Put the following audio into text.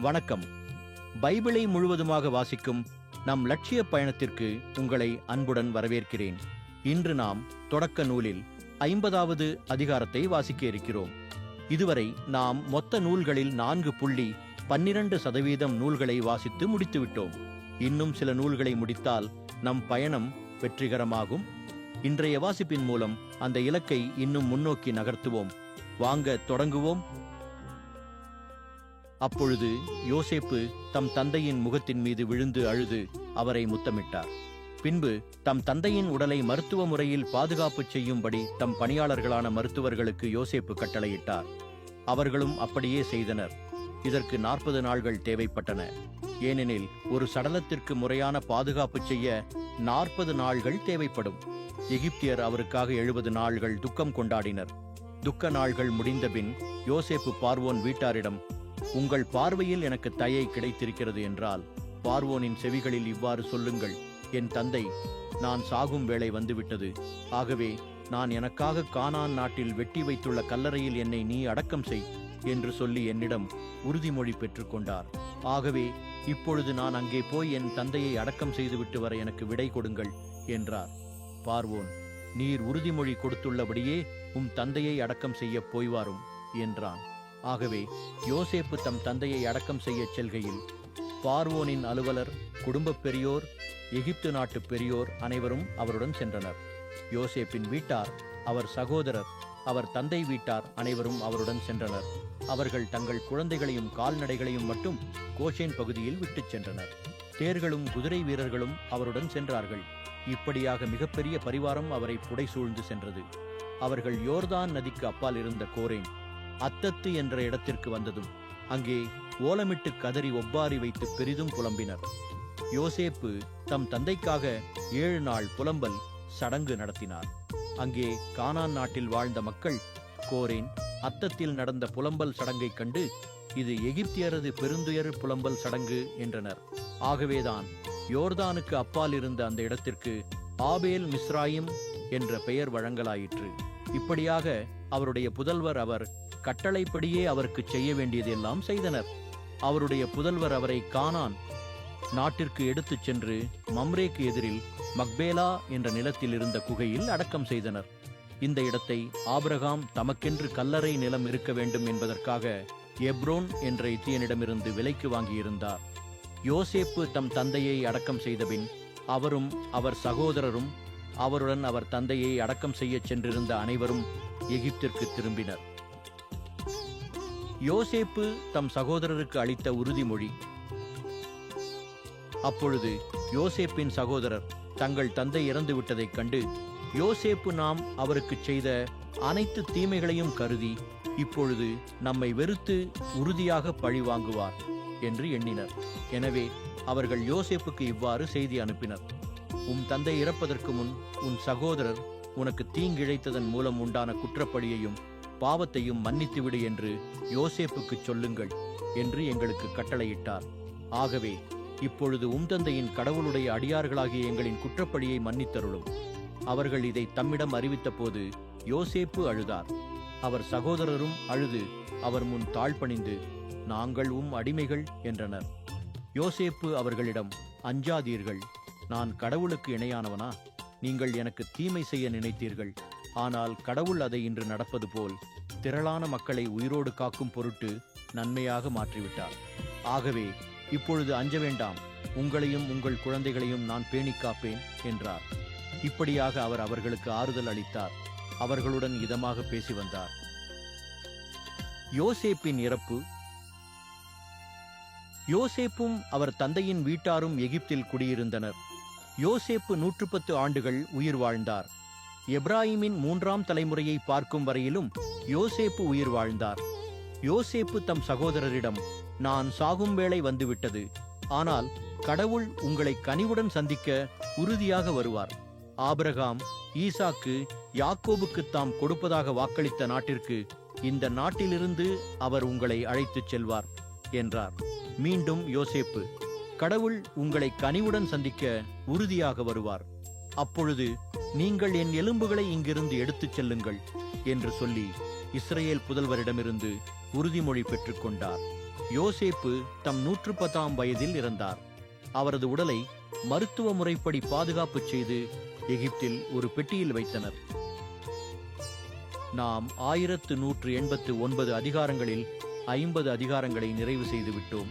வணக்கம். பைபிளை முழுவதுமாக வாசிக்கும் நம் லட்சிய பயணத்திற்கு உங்களை அன்புடன் வரவேற்கிறேன். இன்று நாம் தொடக்க நூலில் ஐம்பதாவது அதிகாரத்தை வாசிக்க இருக்கிறோம். இதுவரை நாம் மொத்த நூல்களில் நான்கு புள்ளி பன்னிரண்டு சதவீதம் நூல்களை வாசித்து முடித்துவிட்டோம். இன்னும் சில நூல்களை முடித்தால் நம் பயணம் வெற்றிகரமாகும். இன்றைய வாசிப்பின் மூலம் அந்த இலக்கை இன்னும் முன்னோக்கி நகர்த்துவோம். வாங்க தொடங்குவோம். அப்பொழுது யோசேப்பு தம் தந்தையின் முகத்தின் மீது விழுந்து அழுது அவரை முத்தமிட்டார். பின்பு தம் தந்தையின் உடலை மருத்துவ முறையில் பாதுகாப்பு செய்யும்படி தம் பணியாளர்களான மருத்துவர்களுக்கு யோசேப்பு கட்டளையிட்டார். அவர்களும் அப்படியே செய்தனர். இதற்கு நாற்பது நாள்கள் தேவைப்பட்டன. ஏனெனில் ஒரு சடலத்திற்கு முறையான பாதுகாப்பு செய்ய நாற்பது நாள்கள் தேவைப்படும். எகிப்தியர் அவருக்காக எழுபது நாள்கள் துக்கம் கொண்டாடினர். துக்க நாள்கள் முடிந்தபின் யோசேப்பு பார்வோன் வீட்டாரிடம் உங்கள் பார்வையில் எனக்கு தயை கிடைத்திருக்கிறது என்றால் பார்வோனின் செவிகளில் இவ்வாறு சொல்லுங்கள் என் தந்தை நான் சாகும் வேளை வந்துவிட்டது. ஆகவே நான் எனக்காக கானான் நாட்டில் வெட்டி வைத்துள்ள கல்லறையில் என்னை நீ அடக்கம் செய் என்று சொல்லி என்னிடம் உறுதிமொழி பெற்றுக்கொண்டார் ஆகவே இப்பொழுது நான் அங்கே போய் என் தந்தையை அடக்கம் செய்துவிட்டு வர எனக்கு விடை கொடுங்கள் என்றார். பார்வோன் நீர் உறுதிமொழி கொடுத்துள்ளபடியே உம் தந்தையை அடக்கம் செய்யப் போய்வாரும் என்றான். ஆகவே யோசேப்பு தம் தந்தையை அடக்கம் செய்ய செல்கையில் பார்வோனின் அலுவலர் குடும்ப பெரியோர் எகிப்து நாட்டு பெரியோர் அனைவரும் அவருடன் சென்றனர். யோசேப்பின் வீட்டார் அவர் சகோதரர் அவர் தந்தை வீட்டார் அனைவரும் அவருடன் சென்றனர். அவர்கள் தங்கள் குழந்தைகளையும் கால்நடைகளையும் மட்டும் கோஷேன் பகுதியில் விட்டுச் சென்றனர். தேர்களும் குதிரை வீரர்களும் அவருடன் சென்றார்கள். இப்படியாக மிகப்பெரிய பரிவாரம் அவரை புடை சூழ்ந்து சென்றது. அவர்கள் யோர்தான் நதிக்கு அப்பால் இருந்த கோரேன் அத்தத்து என்ற இடத்திற்கு வந்ததும் அங்கே ஓலமிட்டு கதறி ஒப்பாரி வைத்து பெரிதும் புலம்பினர். யோசேப்பு தம் தந்தைக்காக ஏழு நாள் புலம்பல் சடங்கு நடத்தினார். அங்கே கானான் நாட்டில் வாழ்ந்த மக்கள் கோரேன் அத்தத்தில் நடந்த புலம்பல் சடங்கைக் கண்டு இது எகிப்தியரது பெருந்துயர் புலம்பல் சடங்கு என்றனர். ஆகவேதான் யோர்தானுக்கு அப்பால் இருந்த அந்த இடத்திற்கு ஆபேல் மிஸ்ராயிம் என்ற பெயர் வழங்கலாயிற்று. இப்படியாக அவருடைய புதல்வர் அவர் கட்டளைப்படியே அவருக்கு செய்ய வேண்டியதெல்லாம் செய்தனர். அவருடைய புதல்வர் அவரை கானான் நாட்டிற்கு எடுத்துச் சென்று மம்ரேக்கு எதிரில் மக்பேலா என்ற நிலத்தில் இருந்த குகையில் அடக்கம் செய்தனர். இந்த இடத்தை ஆபிரகாம் தமக்கென்று கல்லறை நிலம் இருக்க வேண்டும் என்பதற்காக எப்ரோன் என்ற இத்தியனிடமிருந்து விலைக்கு வாங்கியிருந்தார். யோசேப்பு தம் தந்தையை அடக்கம் செய்தபின் அவரும் அவர் சகோதரரும் அவருடன் அவர் தந்தையை அடக்கம் செய்யச் சென்றிருந்த அனைவரும் எகிப்திற்கு திரும்பினர். யோசேப்பு தம் சகோதரருக்கு அளித்த உறுதிமொழி. அப்பொழுது யோசேப்பின் சகோதரர் தங்கள் தந்தை இறந்து விட்டதைக் கண்டு யோசேப்பு நாம் அவருக்குச் செய்த அனைத்து தீமைகளையும் கருதி இப்பொழுது நம்மை வெறுத்து உறுதியாக பழி வாங்குவார் என்று எண்ணினர். எனவே அவர்கள் யோசேப்புக்கு இவ்வாறு செய்தி அனுப்பினர். உம் தந்தை இறப்பதற்கு முன் உன் சகோதரர் உனக்கு தீங்கிழைத்ததன் மூலம் உண்டான குற்றப்பழியையும் பாவத்தையும் மன்னித்துவிடு என்று யோசேப்புக்குச் சொல்லுங்கள் என்று எங்களுக்கு கட்டளையிட்டார். ஆகவே இப்பொழுது உம்தந்தையின் கடவுளுடைய அடியார்களாகிய எங்களின் குற்றப்படியை மன்னித்தருளும். அவர்கள் இதை தம்மிடம் அறிவித்தபோது யோசேப்பு அழுதார். அவர் சகோதரரும் அழுது அவர் முன் தாழ்பணிந்து நாங்கள் உம் அடிமைகள் என்றனர். யோசேப்பு அவர்களிடம் அஞ்சாதீர்கள் நான் கடவுளுக்கு இணையானவனா? நீங்கள் எனக்கு தீமை செய்ய நினைத்தீர்கள் ஆனால் கடவுள் அதை இன்று நடப்பது போல் திரளான மக்களை உயிரோடு காக்கும் பொருட்டு நன்மையாக மாற்றிவிட்டார். ஆகவே இப்பொழுது அஞ்ச வேண்டாம் உங்களையும் உங்கள் குழந்தைகளையும் நான் பேணி காப்பேன் என்றார். இப்படியாக அவர் அவர்களுக்கு ஆறுதல் அளித்தார். அவர்களுடன் இதமாக பேசி வந்தார். யோசேப்பின் இறப்பு. யோசேப்பும் அவர் தந்தையின் வீட்டாரும் எகிப்தில் குடியிருந்தனர். யோசேப்பு நூற்று பத்து ஆண்டுகள் உயிர் வாழ்ந்தார். எப்ராஹிமின் மூன்றாம் தலைமுறையை பார்க்கும் வரையிலும் யோசேப்பு உயிர் வாழ்ந்தார். யோசேப்பு தம் சகோதரரிடம் நான் சாகும் வேளை வந்துவிட்டது. ஆனால் கடவுள் உங்களை கனிவுடன் சந்திக்க உறுதியாக வருவார். ஆபிரகாம் ஈசாக்கு யாக்கோபுக்கு தாம் கொடுப்பதாக வாக்களித்த நாட்டிற்கு இந்த நாட்டிலிருந்து அவர் உங்களை அழைத்துச் செல்வார் என்றார். மீண்டும் யோசேப்பு கடவுள் உங்களை கனிவுடன் சந்திக்க உறுதியாக வருவார். அப்பொழுது நீங்கள் என் எலும்புகளை இங்கிருந்து எடுத்துச் செல்லுங்கள் என்று சொல்லி இஸ்ரேல் புதல்வரிடமிருந்து உறுதிமொழி பெற்றுக்கொண்டார். யோசேப்பு தம் நூற்று பத்தாம் வயதில் இறந்தார். அவரது உடலை மருத்துவ முறைப்படி பாதுகாப்பு செய்து எகிப்தில் ஒரு பெட்டியில் வைத்தனர். நாம் ஆயிரத்து நூற்று எண்பத்து ஒன்பது அதிகாரங்களில் ஐம்பது அதிகாரங்களை நிறைவு செய்து விட்டோம்